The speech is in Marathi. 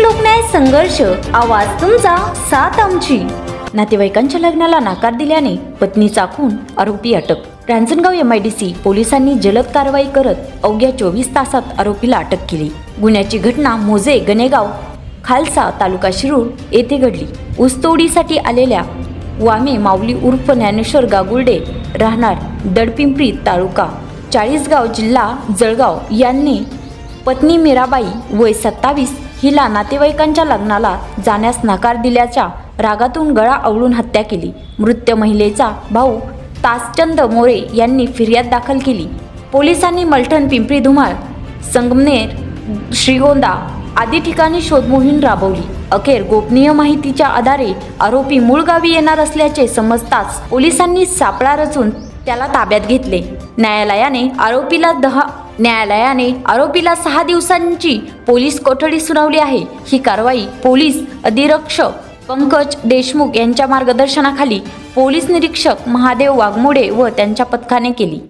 अनेक लोकन्याय संघर्ष आवाज तुमचा साथ आमची. नातेवाईकांच्या लग्नाला नाकार दिल्याने पत्नी चाकून आरोपी अटक. रांजणगाव सी पोलिसांनी जलद कारवाई करत अवघ्या चोवीस तासात आरोपीला अटक केली. गुन्ह्याची घटना मोजे गणेगाव खालसा तालुका शिरूर येथे घडली. ऊसतोडीसाठी आलेल्या वामे माऊली उर्फ ज्ञानेश्वर गागुर्डे राहणार दडपिंपरी तालुका चाळीसगाव जिल्हा जळगाव यांनी पत्नी मीराबाई वय सत्तावीस हिला नातेवाईकांच्या लग्नाला जाण्यास नकार दिल्याच्या रागातून गळा आवळून हत्या केली. मृत महिलेचा भाऊ तासचंद मोरे यांनी फिर्याद दाखल केली. पोलिसांनी मलठण पिंपरी धुमाळ संगमनेर श्रीगोंदा आदी ठिकाणी शोधमोहीम राबवली. अखेर गोपनीय माहितीच्या आधारे आरोपी मूळ गावी येणार असल्याचे समजताच पोलिसांनी सापळा रचून त्याला ताब्यात घेतले. न्यायालयाने आरोपीला दहा न्यायालयाने आरोपीला सहा दिवसांची पोलीस कोठडी सुनावली आहे. ही कारवाई पोलीस अधिरक्षक पंकज देशमुख यांच्या मार्गदर्शनाखाली पोलीस निरीक्षक महादेव वाघमोडे व त्यांच्या पथकाने केली.